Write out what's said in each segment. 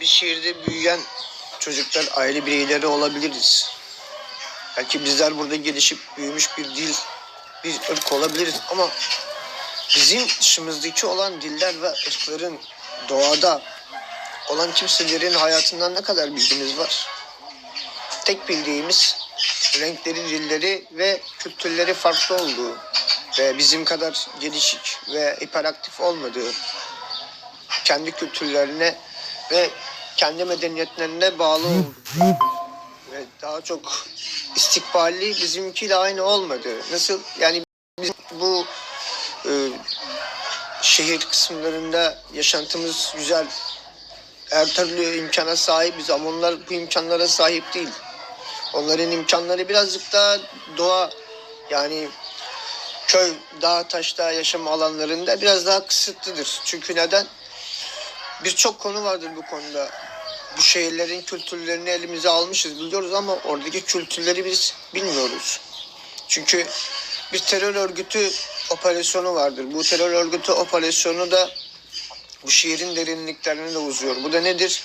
Bir şehirde büyüyen çocuklar aile bireyleri olabiliriz. Belki bizler burada gelişip büyümüş bir dil, bir ırk olabiliriz ama bizim dışımızdaki olan diller ve ırkların doğada olan kimselerin hayatından ne kadar bilgimiz var? Tek bildiğimiz renkleri, dilleri ve kültürleri farklı olduğu ve bizim kadar gelişik ve hiperaktif olmadığı kendi kültürlerine ve kendi medeniyetlerine bağlı olduğu ve daha çok istikballi bizimkiyle aynı olmadı. Nasıl yani biz bu e, şehir kısımlarında yaşantımız güzel. Her türlü imkana sahibiz ama onlar bu imkanlara sahip değil. Onların imkanları birazcık daha doğa yani köy, dağ, taşta yaşam alanlarında biraz daha kısıtlıdır. Çünkü neden? Birçok konu vardır bu konuda. Bu şehirlerin kültürlerini elimize almışız biliyoruz ama oradaki kültürleri biz bilmiyoruz. Çünkü bir terör örgütü operasyonu vardır. Bu terör örgütü operasyonu da bu şehrin derinliklerine de uzuyor. Bu da nedir?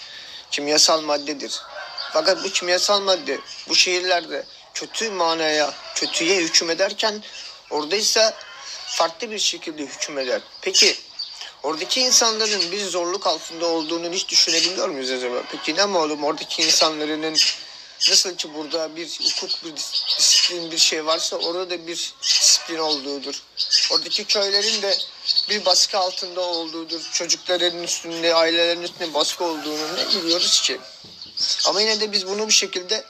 Kimyasal maddedir. Fakat bu kimyasal madde bu şehirlerde kötü manaya, kötüye hüküm ederken orada ise farklı bir şekilde hüküm eder. Peki oradaki insanların bir zorluk altında olduğunu hiç düşünebiliyor muyuz acaba? Peki ne malum oradaki insanların nasıl ki burada bir hukuk, bir dis- disiplin bir şey varsa orada da bir disiplin olduğudur. Oradaki köylerin de bir baskı altında olduğudur. Çocukların üstünde, ailelerin üstünde baskı olduğunu ne biliyoruz ki? Ama yine de biz bunu bir şekilde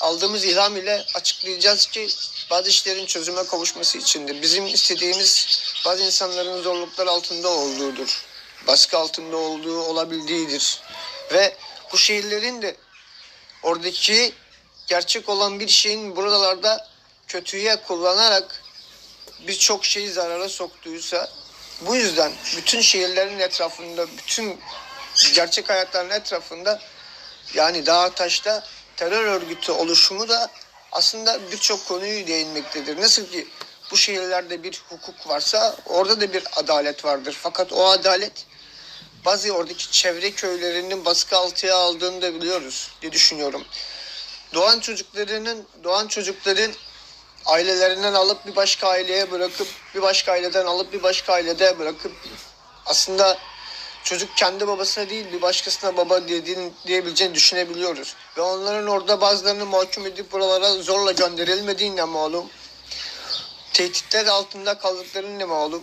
aldığımız ilham ile açıklayacağız ki bazı işlerin çözüme kavuşması içindir. Bizim istediğimiz bazı insanların zorluklar altında olduğudur. Baskı altında olduğu olabildiğidir. Ve bu şehirlerin de oradaki gerçek olan bir şeyin buralarda kötüye kullanarak birçok şeyi zarara soktuysa bu yüzden bütün şehirlerin etrafında, bütün gerçek hayatların etrafında yani dağ taşta terör örgütü oluşumu da aslında birçok konuyu değinmektedir. Nasıl ki bu şehirlerde bir hukuk varsa orada da bir adalet vardır. Fakat o adalet bazı oradaki çevre köylerinin baskı altına aldığını da biliyoruz diye düşünüyorum. Doğan çocuklarının, doğan çocukların ailelerinden alıp bir başka aileye bırakıp bir başka aileden alıp bir başka ailede bırakıp aslında çocuk kendi babasına değil bir başkasına baba dediğini, diyebileceğini düşünebiliyoruz. Ve onların orada bazılarını mahkum edip buralara zorla gönderilmediğine malum. Tehditler altında kaldıklarını malum.